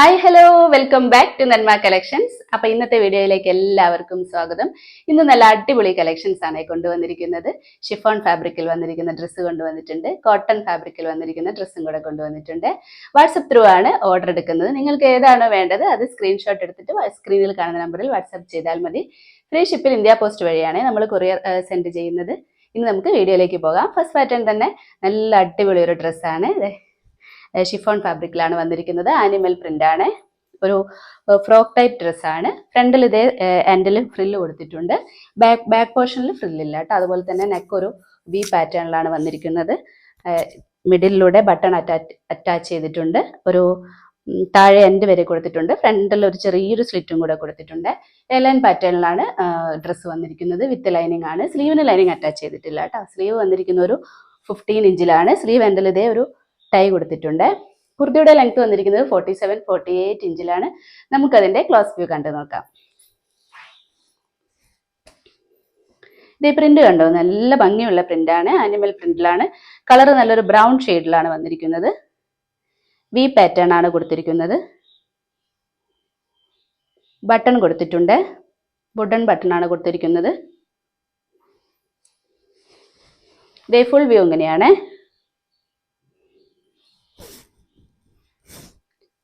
Hi hello welcome back to Nanma collections അപ്പൊ ഇന്നത്തെ വീഡിയോയിലേക്ക് എല്ലാവർക്കും സ്വാഗതം. ഇന്ന് നല്ല അടിപൊളി കളക്ഷൻസ് ആണ് കൊണ്ടുവന്നിരിക്കുന്നത്. ഷിഫോൺ ഫാബ്രിക്കിൽ വന്നിരിക്കുന്ന ഡ്രസ്സ് കൊണ്ടുവന്നിട്ടുണ്ട്. കോട്ടൺ ഫാബ്രിക്കിൽ വന്നിരിക്കുന്ന ഡ്രസ്സും കൂടെ കൊണ്ടുവന്നിട്ടുണ്ട്. വാട്സപ്പ് ത്രൂ ആണ് ഓർഡർ എടുക്കുന്നത്. നിങ്ങൾക്ക് ഏതാണോ വേണ്ടത് അത് സ്ക്രീൻഷോട്ട് എടുത്തിട്ട് സ്ക്രീനിൽ കാണുന്ന നമ്പറിൽ വാട്സപ്പ് ചെയ്താൽ മതി. ഫ്രീ ഷിപ്പിൽ ഇന്ത്യ പോസ്റ്റ് വഴിയാണ് നമ്മൾ കൊറിയർ സെൻഡ് ചെയ്യുന്നത്. ഇനി നമുക്ക് വീഡിയോയിലേക്ക് പോകാം. ഫസ്റ്റ് പാറ്റേൺ തന്നെ നല്ല അടിപൊളി ഒരു ഡ്രസ്സാണ് ഷിഫോൺ ഫാബ്രിക്കിലാണ് വന്നിരിക്കുന്നത്. ആനിമൽ പ്രിന്റ് ആണ്. ഒരു ഫ്രോക്ക് ടൈപ്പ് ഡ്രസ്സാണ് ഫ്രണ്ടിൽ ഇതേ എൻഡിൽ ഫ്രില്ല് കൊടുത്തിട്ടുണ്ട്. ബാക്ക് ബാക്ക് പോർഷനിൽ ഫ്രില്ലില്ല കേട്ടോ. അതുപോലെ തന്നെ നെക്ക് ഒരു വി പാറ്റേണിലാണ് വന്നിരിക്കുന്നത്. മിഡിലൂടെ ബട്ടൺ അറ്റാച്ച് അറ്റാച്ച് ചെയ്തിട്ടുണ്ട്. ഒരു താഴെ എൻഡ് വരെ കൊടുത്തിട്ടുണ്ട്. ഫ്രണ്ടിൽ ഒരു ചെറിയൊരു സ്ലിറ്റും കൂടെ കൊടുത്തിട്ടുണ്ട്. എലൈൻ പാറ്റേണിലാണ് ഡ്രസ്സ് വന്നിരിക്കുന്നത്. വിത്ത് ലൈനിങ് ആണ്. സ്ലീവിന് ലൈനിങ് അറ്റാച്ച് ചെയ്തിട്ടില്ല കേട്ടോ. സ്ലീവ് വന്നിരിക്കുന്ന ഒരു ഫിഫ്റ്റീൻ ഇഞ്ചിലാണ് സ്ലീവ് എൻഡിൽ ഇതേ ഒരു ടൈ കൊടുത്തിട്ടുണ്ട്. കുർത്തിയുടെ ലെങ്ത് വന്നിരിക്കുന്നത് ഫോർട്ടി സെവൻ ഫോർട്ടി എയ്റ്റ് ഇഞ്ചിലാണ്. നമുക്കതിന്റെ ക്ലോസ് വ്യൂ കണ്ടു നോക്കാം. ഇത് പ്രിന്റ് കണ്ടോ? നല്ല ഭംഗിയുള്ള പ്രിന്റ് ആണ്. ആനിമൽ പ്രിന്റിലാണ് കളർ നല്ലൊരു ബ്രൗൺ ഷെയ്ഡിലാണ് വന്നിരിക്കുന്നത്. വി പാറ്റേൺ ആണ് കൊടുത്തിരിക്കുന്നത്. ബട്ടൺ കൊടുത്തിട്ടുണ്ട്. വുഡൺ ബട്ടൺ ആണ് കൊടുത്തിരിക്കുന്നത്. ഇതേ ഫുൾ വ്യൂ ഇങ്ങനെയാണ്.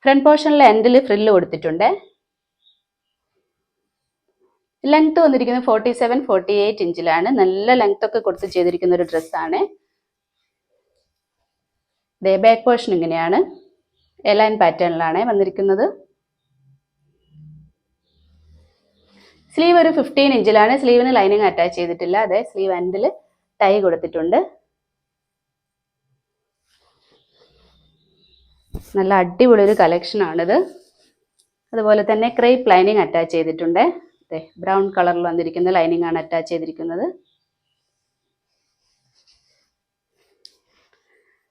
ഫ്രണ്ട് പോർഷനിൽ എൻഡിൽ ഫ്രില്ല് കൊടുത്തിട്ടുണ്ട്. ലെങ്ത് വന്നിരിക്കുന്നത് ഫോർട്ടി സെവൻ ഫോർട്ടി എയ്റ്റ് ഇഞ്ചിലാണ്. നല്ല ലെങ്ത് ഒക്കെ കൊടുത്ത് ചെയ്തിരിക്കുന്ന ഒരു ഡ്രസ്സാണ് ദേ ബാക്ക് പോർഷൻ ഇങ്ങനെയാണ്. എലൈൻ പാറ്റേണിലാണ് വന്നിരിക്കുന്നത്. സ്ലീവ് ഒരു ഫിഫ്റ്റീൻ ഇഞ്ചിലാണ്. സ്ലീവിന് ലൈനിങ് അറ്റാച്ച് ചെയ്തിട്ടില്ല. അതെ സ്ലീവ് എൻഡിൽ ടൈ കൊടുത്തിട്ടുണ്ട്. നല്ല അടിപൊളി ഒരു കളക്ഷൻ ആണിത് അതുപോലെ തന്നെ ക്രേപ്പ് ലൈനിങ് അറ്റാച്ച് ചെയ്തിട്ടുണ്ട്. അതെ ബ്രൗൺ കളറിൽ വന്നിരിക്കുന്ന ലൈനിങ് ആണ് അറ്റാച്ച് ചെയ്തിരിക്കുന്നത്.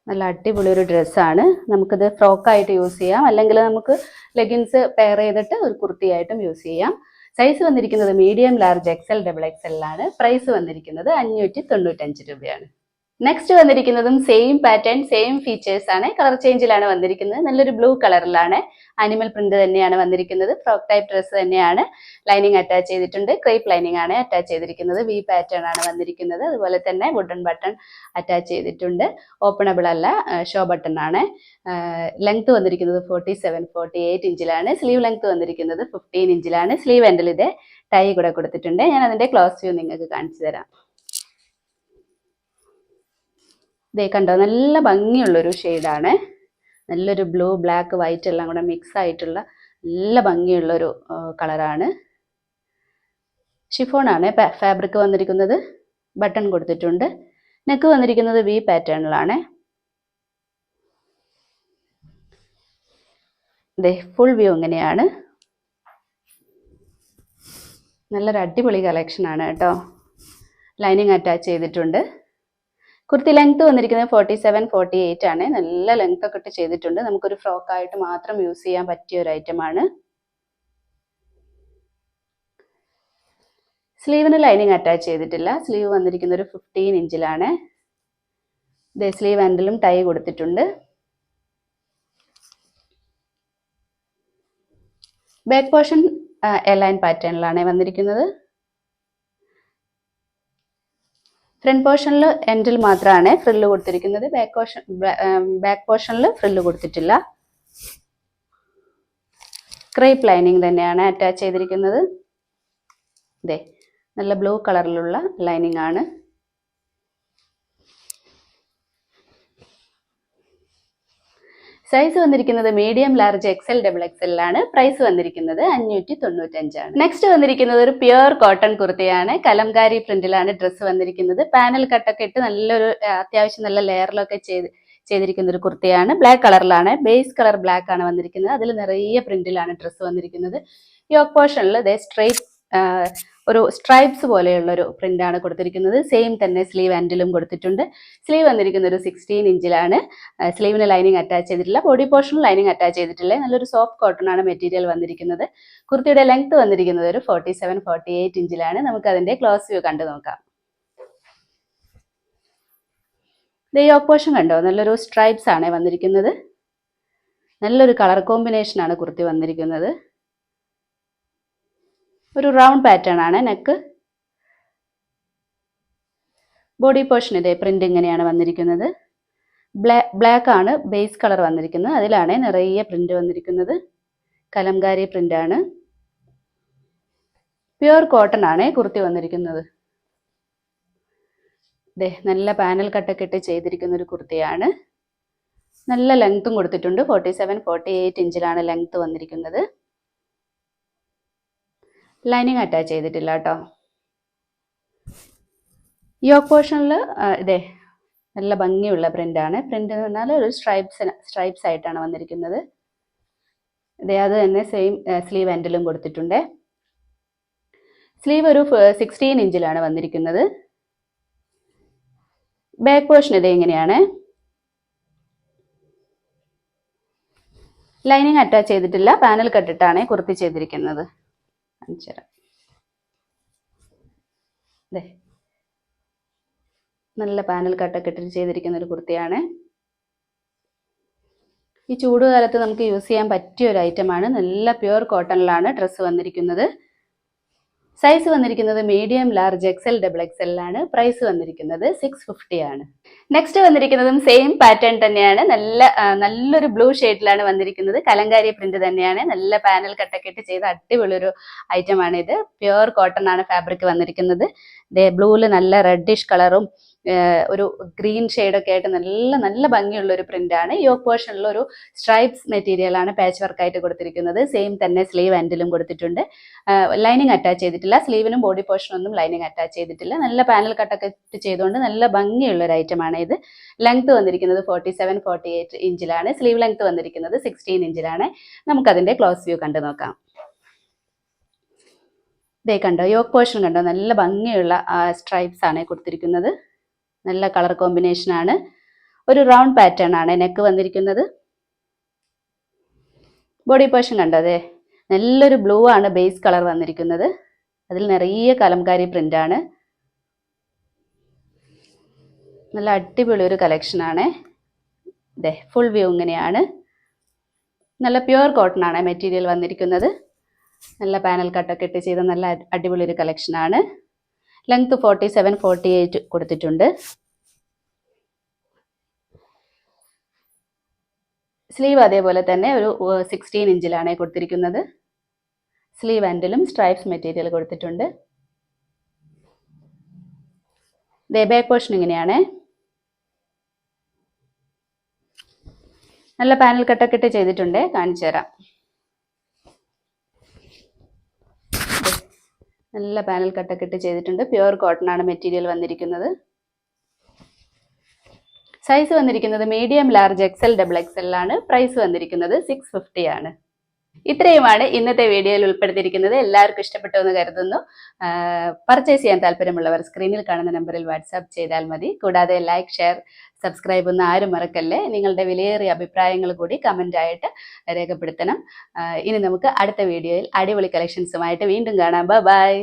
നല്ല അടിപൊളി ഒരു ഡ്രസ്സാണ്. നമുക്കിത് ഫ്രോക്കായിട്ട് യൂസ് ചെയ്യാം. അല്ലെങ്കിൽ നമുക്ക് ലെഗിൻസ് പെയർ ചെയ്തിട്ട് ഒരു കുർത്തിയായിട്ടും യൂസ് ചെയ്യാം. സൈസ് വന്നിരിക്കുന്നത് മീഡിയം ലാർജ് എക്സൽ ഡബിൾ എക്സലിലാണ് പ്രൈസ് വന്നിരിക്കുന്നത് അഞ്ഞൂറ്റി തൊണ്ണൂറ്റഞ്ച് രൂപയാണ്. നെക്സ്റ്റ് വന്നിരിക്കുന്നതും സെയിം പാറ്റേൺ സെയിം ഫീച്ചേഴ്സ് ആണ്. കളർ ചേഞ്ചിലാണ് വന്നിരിക്കുന്നത്. നല്ലൊരു ബ്ലൂ കളറിലാണ് അനിമൽ പ്രിന്റ് തന്നെയാണ് വന്നിരിക്കുന്നത്. ഫ്രോക്ക് ടൈപ്പ് ഡ്രസ്സ് തന്നെയാണ് ലൈനിങ് അറ്റാച്ച് ചെയ്തിട്ടുണ്ട്. ക്രേപ്പ് ലൈനിങ് ആണ് അറ്റാച്ച് ചെയ്തിരിക്കുന്നത്. വി പാറ്റേൺ ആണ് വന്നിരിക്കുന്നത്. അതുപോലെ തന്നെ വുഡൻ ബട്ടൺ അറ്റാച്ച് ചെയ്തിട്ടുണ്ട്. ഓപ്പണബിൾ അല്ല ഷോ ബട്ടൺ ആണ്. ലെങ്ത് വന്നിരിക്കുന്നത് ഫോർട്ടി സെവൻ ഫോർട്ടി എയ്റ്റ് ഇഞ്ചിലാണ് സ്ലീവ് ലെങ്ത് വന്നിരിക്കുന്നത് ഫിഫ്റ്റീൻ ഇഞ്ചിലാണ് സ്ലീവ് എൻഡിൽ ഇത് ടൈ കൂടെ കൊടുത്തിട്ടുണ്ട്. ഞാൻ അതിന്റെ ക്ലോസ് വ്യൂ നിങ്ങൾക്ക് കാണിച്ചു തരാം. ഇതേ കണ്ടോ നല്ല ഭംഗിയുള്ളൊരു ഷെയ്ഡാണ്. നല്ലൊരു ബ്ലൂ ബ്ലാക്ക് വൈറ്റ് എല്ലാം കൂടെ മിക്സ് ആയിട്ടുള്ള നല്ല ഭംഗിയുള്ളൊരു കളറാണ്. ഷിഫോണാണ് ഫാബ്രിക് വന്നിരിക്കുന്നത്. ബട്ടൺ കൊടുത്തിട്ടുണ്ട്. നെക്ക് വന്നിരിക്കുന്നത് വി പാറ്റേണിലാണ്. ദേ ഫുൾ വ്യൂ ഇങ്ങനെയാണ്. നല്ലൊരു അടിപൊളി കളക്ഷനാണ് കേട്ടോ. ലൈനിങ് അറ്റാച്ച് ചെയ്തിട്ടുണ്ട്. കുർത്തി ലെങ്ത് വന്നിരിക്കുന്നത് ഫോർട്ടി സെവൻ ഫോർട്ടി എയ്റ്റ് ആണ്. നല്ല ലെങ്ത് ഒക്കെ ഇട്ട് ചെയ്തിട്ടുണ്ട്. നമുക്കൊരു ഫ്രോക്ക് ആയിട്ട് മാത്രം യൂസ് ചെയ്യാൻ പറ്റിയ ഒരു ഐറ്റം ആണ്. സ്ലീവിന് ലൈനിങ് അറ്റാച്ച് ചെയ്തിട്ടില്ല. സ്ലീവ് വന്നിരിക്കുന്ന ഒരു ഫിഫ്റ്റീൻ ഇഞ്ചിലാണ് ഇതേ സ്ലീവ് ഹാൻഡിലും ടൈ കൊടുത്തിട്ടുണ്ട്. ബാക്ക് പോർഷൻ എലൈൻ പാറ്റേണിലാണ് വന്നിരിക്കുന്നത്. ഫ്രണ്ട് പോർഷനിൽ എൻഡിൽ മാത്രമാണ് ഫ്രില്ല് കൊടുത്തിരിക്കുന്നത്. ബാക്ക് പോർഷൻ ബാക്ക് പോർഷനിൽ ഫ്രില്ല് കൊടുത്തിട്ടില്ല. ക്രേപ്പ് ലൈനിങ് തന്നെയാണ് അറ്റാച്ച് ചെയ്തിരിക്കുന്നത്. ഇതേ നല്ല ബ്ലൂ കളറിലുള്ള ലൈനിങ് ആണ്. സൈസ് വന്നിരിക്കുന്നത് മീഡിയം ലാർജ് എക്സൽ ഡബിൾ എക്സലിലാണ് പ്രൈസ് വന്നിരിക്കുന്നത് അഞ്ഞൂറ്റി തൊണ്ണൂറ്റഞ്ചാണ് നെക്സ്റ്റ് വന്നിരിക്കുന്നത് ഒരു പ്യുവർ കോട്ടൺ കുർത്തിയാണ്. കലംകാരി പ്രിന്റിലാണ് ഡ്രസ്സ് വന്നിരിക്കുന്നത്. പാനൽ കട്ടൊക്കെ ഇട്ട് നല്ലൊരു അത്യാവശ്യം നല്ല ലെയറിലൊക്കെ ചെയ്ത് ചെയ്തിരിക്കുന്ന ഒരു കുർത്തിയാണ്. ബ്ലാക്ക് കളറിലാണ് ബേസ് കളർ ബ്ലാക്ക് ആണ് വന്നിരിക്കുന്നത്. അതിൽ നിറയെ പ്രിന്റിലാണ് ഡ്രസ്സ് വന്നിരിക്കുന്നത്. യോക്ക് പോർഷനിൽ ദേ സ്ട്രൈറ്റ് ഒരു സ്ട്രൈപ്സ് പോലെയുള്ള ഒരു പ്രിന്റ് ആണ് കൊടുത്തിരിക്കുന്നത്. സെയിം തന്നെ സ്ലീവ് ആൻഡിലും കൊടുത്തിട്ടുണ്ട്. സ്ലീവ് വന്നിരിക്കുന്ന ഒരു സിക്സ്റ്റീൻ ഇഞ്ചിലാണ് സ്ലീവിന് ലൈനിങ് അറ്റാച്ച് ചെയ്തിട്ടില്ല. ബോഡി പോർഷൻ ലൈനിങ് അറ്റാച്ച് ചെയ്തിട്ടില്ല. നല്ലൊരു സോഫ്റ്റ് കോട്ടൺ ആണ് മെറ്റീരിയൽ വന്നിരിക്കുന്നത്. കുർത്തിയുടെ ലെങ്ത് വന്നിരിക്കുന്നത് ഒരു ഫോർട്ടി സെവൻ ഫോർട്ടി എയ്റ്റ് ഇഞ്ചിലാണ് നമുക്ക് അതിന്റെ ക്ലോസ് വ്യൂ കണ്ടു നോക്കാം. യോക്ക് പോർഷൻ കണ്ടോ? നല്ലൊരു സ്ട്രൈപ്സ് ആണ് വന്നിരിക്കുന്നത്. നല്ലൊരു കളർ കോമ്പിനേഷനാണ് കുർത്തി വന്നിരിക്കുന്നത്. ഒരു റൗണ്ട് പാറ്റേൺ ആണ്. നെക്ക് ബോഡി പോർഷൻ ഇതേ പ്രിന്റ് ഇങ്ങനെയാണ് വന്നിരിക്കുന്നത്. ബ്ലാ ബ്ലാക്ക് ആണ് ബേസ് കളർ വന്നിരിക്കുന്നത്. അതിലാണ് നിറയെ പ്രിന്റ് വന്നിരിക്കുന്നത്. കലംകാരി ആണ്. പ്യുവർ കോട്ടൺ ആണ് കുർത്തി വന്നിരിക്കുന്നത്. ദേ നല്ല പാനൽ കട്ടൊക്കെ ഇട്ട് ചെയ്തിരിക്കുന്ന ഒരു കുർത്തിയാണ്. നല്ല ലെങ്ത്തും കൊടുത്തിട്ടുണ്ട്. ഫോർട്ടി സെവൻ ഫോർട്ടി എയ്റ്റ് ഇഞ്ചിലാണ് ലെങ്ത്ത് വന്നിരിക്കുന്നത്. ലൈനിങ് അറ്റാച്ച് ചെയ്തിട്ടില്ല കേട്ടോ. യോക്ക് പോർഷനിൽ ഇതേ നല്ല ഭംഗിയുള്ള പ്രിന്റ് ആണ്. പ്രിന്റ് എന്ന് പറഞ്ഞാൽ ഒരു സ്ട്രൈപ്സ് സ്ട്രൈപ്സ് ആയിട്ടാണ് വന്നിരിക്കുന്നത്. ഇതേ അത് തന്നെ സെയിം സ്ലീവ് എൻഡിലും കൊടുത്തിട്ടുണ്ട്. സ്ലീവ് ഒരു സിക്സ്റ്റീൻ ഇഞ്ചിലാണ് വന്നിരിക്കുന്നത്. ബാക്ക് പോർഷൻ ഇത് എങ്ങനെയാണ് ലൈനിങ് അറ്റാച്ച് ചെയ്തിട്ടില്ല. പാനൽ കട്ടിട്ടാണ് കുർത്തി ചെയ്തിരിക്കുന്നത്. കാണിച്ചുതരാം അതെ നല്ല പാനൽ കട്ടൊക്കെ ഇട്ടിട്ട് ചെയ്തിരിക്കുന്ന ഒരു കുർത്തിയാണ്. ഈ ചൂടുകാലത്ത് നമുക്ക് യൂസ് ചെയ്യാൻ പറ്റിയ ഒരു ഐറ്റമാണ്. നല്ല പ്യുവർ കോട്ടണിലാണ് ഡ്രസ്സ് വന്നിരിക്കുന്നത്. സൈസ് വന്നിരിക്കുന്നത് മീഡിയം ലാർജ് എക്സൽ ഡബിൾ എക്സലിലാണ് പ്രൈസ് വന്നിരിക്കുന്നത് സിക്സ് ഫിഫ്റ്റി ആണ്. നെക്സ്റ്റ് വന്നിരിക്കുന്നതും സെയിം പാറ്റേൺ തന്നെയാണ്. നല്ല നല്ലൊരു ബ്ലൂ ഷെയ്ഡിലാണ് വന്നിരിക്കുന്നത്. കലങ്കാരി പ്രിന്റ് തന്നെയാണ്. നല്ല പാനൽ കട്ടൊക്കെ ഇട്ട് ചെയ്ത അടിപൊളി ഒരു ആണ് ഇത്. പ്യുവർ കോട്ടൺ ആണ് ഫാബ്രിക് വന്നിരിക്കുന്നത്. ബ്ലൂവിൽ നല്ല റെഡിഷ് കളറും ഒരു ഗ്രീൻ ഷെയ്ഡൊക്കെ ആയിട്ട് നല്ല നല്ല ഭംഗിയുള്ള ഒരു പ്രിന്റ് ആണ്. യോക്ക് പോർഷനിൽ ഒരു സ്ട്രൈപ്സ് മെറ്റീരിയൽ ആണ് പാച്ച് വർക്ക് ആയിട്ട് കൊടുത്തിരിക്കുന്നത്. സെയിം തന്നെ സ്ലീവ് ആൻഡിലും കൊടുത്തിട്ടുണ്ട്. ലൈനിങ് അറ്റാച്ച് ചെയ്തിട്ടില്ല. സ്ലീവിനും ബോഡി പോർഷനൊന്നും ലൈനിങ് അറ്റാച്ച് ചെയ്തിട്ടില്ല. നല്ല പാനൽ കട്ടൊക്കെ ചെയ്തുകൊണ്ട് നല്ല ഭംഗിയുള്ള ഒരു ഐറ്റം ആണ് ഇത്. ലെങ്ത് വന്നിരിക്കുന്നത് ഫോർട്ടി സെവൻ ഫോർട്ടി എയ്റ്റ് ഇഞ്ചിലാണ് സ്ലീവ് ലെങ്ത് വന്നിരിക്കുന്നത് സിക്സ്റ്റീൻ ഇഞ്ചിലാണ് നമുക്കതിന്റെ ക്ലോസ് വ്യൂ കണ്ടു നോക്കാം. ഇതേ കണ്ടോ? യോക്ക് പോർഷൻ കണ്ടോ? നല്ല ഭംഗിയുള്ള സ്ട്രൈപ്സ് ആണ് കൊടുത്തിരിക്കുന്നത്. നല്ല കളർ കോമ്പിനേഷൻ ആണ്. ഒരു റൗണ്ട് പാറ്റേൺ ആണ് നെക്ക് വന്നിരിക്കുന്നത്. ബോഡി പോർഷൻ കണ്ടോ അതെ? നല്ലൊരു ബ്ലൂ ആണ് ബേസ് കളർ വന്നിരിക്കുന്നത്. അതിൽ നിറയെ കലംകാരി പ്രിന്റ് ആണ്. നല്ല അടിപൊളി ഒരു കളക്ഷൻ ആണ്. ഇതെ ഫുൾ വ്യൂ ഇങ്ങനെയാണ്. നല്ല പ്യുവർ കോട്ടൺ ആണ് മെറ്റീരിയൽ വന്നിരിക്കുന്നത്. നല്ല പാനൽ കട്ടൊക്കെ ഇട്ട് ചെയ്ത നല്ല അടിപൊളി ഒരു കളക്ഷൻ ആണ്. Length forty seven forty eight കൊടുത്തിട്ടുണ്ട്. സ്ലീവ് അതേപോലെ തന്നെ ഒരു സിക്സ്റ്റീൻ ഇഞ്ചിലാണ് കൊടുത്തിരിക്കുന്നത്. സ്ലീവ് ആൻഡിലും സ്ട്രൈപ്സ് മെറ്റീരിയൽ കൊടുത്തിട്ടുണ്ട്. ദേ ബാക്ക് പോർഷൻ ഇങ്ങനെയാണ്. നല്ല പാനൽ കട്ടൊക്കെ ഇട്ട് ചെയ്തിട്ടുണ്ട്. കാണിച്ചു തരാം നല്ല പാനൽ കട്ടൊക്കെ ഇട്ട് ചെയ്തിട്ടുണ്ട്. പ്യുവർ കോട്ടൺ ആണ് മെറ്റീരിയൽ വന്നിരിക്കുന്നത്. സൈസ് വന്നിരിക്കുന്നത് medium large XL double XL ആണ്. പ്രൈസ് വന്നിരിക്കുന്നത് സിക്സ് ഫിഫ്റ്റി ആണ്. ഇത്രയുമാണ് ഇന്നത്തെ വീഡിയോയിൽ ഉൾപ്പെടുത്തിയിരിക്കുന്നത്. എല്ലാവർക്കും ഇഷ്ടപ്പെട്ടു എന്ന് കരുതുന്നു. പർച്ചേസ് ചെയ്യാൻ താല്പര്യമുള്ളവർ സ്ക്രീനിൽ കാണുന്ന നമ്പറിൽ വാട്സാപ്പ് ചെയ്താൽ മതി. കൂടാതെ ലൈക്ക് ഷെയർ സബ്സ്ക്രൈബ് ഒന്നും ആരും മറക്കല്ലേ? നിങ്ങളുടെ വിലയേറിയ അഭിപ്രായങ്ങൾ കൂടി കമന്റായിട്ട് രേഖപ്പെടുത്തണം. ഇനി നമുക്ക് അടുത്ത വീഡിയോയിൽ അടിപൊളി കളക്ഷൻസുമായിട്ട് വീണ്ടും കാണാം. ബൈ